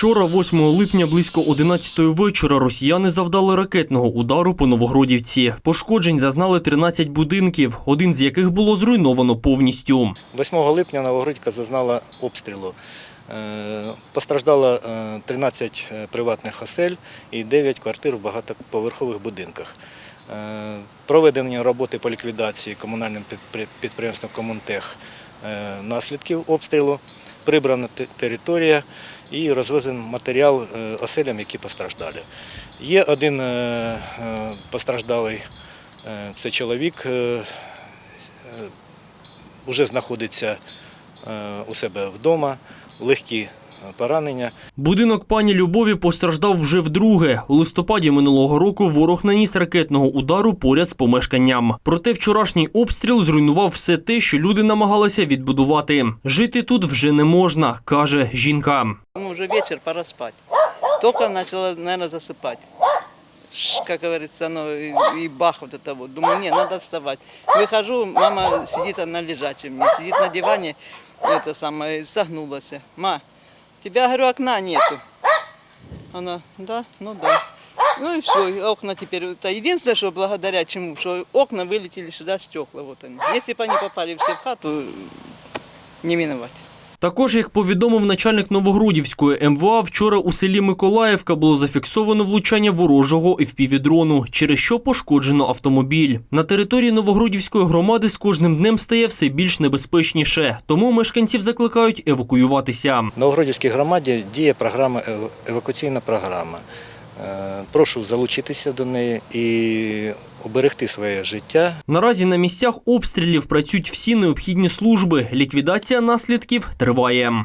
Вчора, 8 липня, близько 11 вечора, росіяни завдали ракетного удару по Новогродівці. Пошкоджень зазнали 13 будинків, один з яких було зруйновано повністю. 8 липня Новогродька зазнала обстрілу. Е, Постраждало е, 13 приватних осель і 9 квартир в багатоповерхових будинках. Е, Проведені роботи по ліквідації комунальним підпри- підприємством Комунтех е, наслідків обстрілу, прибрана територія і розвезений матеріал е, оселям, які постраждали. Є один е, е, постраждалий, це чоловік, вже знаходиться у себе вдома, легкі поранення. Будинок пані Любові постраждав вже вдруге. У листопаді минулого року ворог наніс ракетного удару поряд з помешканням. Проте вчорашній обстріл зруйнував все те, що люди намагалися відбудувати. Жити тут вже не можна, каже жінка. Ну, уже вечер, пора спать. Только начала, наверное, засыпать. Ш, Как говорится, ну и, и бах вот это вот. Думаю, не, надо вставать. Выхожу, мама сидит на лежачем, сидит на диване, это самое, согнулась. Ма, тебя, говорю, окна нету. Она, да, ну да. Ну и все, и окна теперь. Это единственное, что благодаря чему, что окна вылетели сюда, стекла вот они. Если бы они попали все в хату, не миновать. Також, як повідомив начальник Новогрудівської МВА, вчора у селі Миколаївка було зафіксовано влучання ворожого FPV-дрону, через що пошкоджено автомобіль. На території Новогрудівської громади з кожним днем стає все більш небезпечніше, тому мешканців закликають евакуюватися. В Новогродівській громаді діє програма ев- евакуаційна програма. Е, Прошу залучитися до неї і оберегти своє життя Наразі на місцях обстрілів працюють всі необхідні служби. Ліквідація наслідків триває.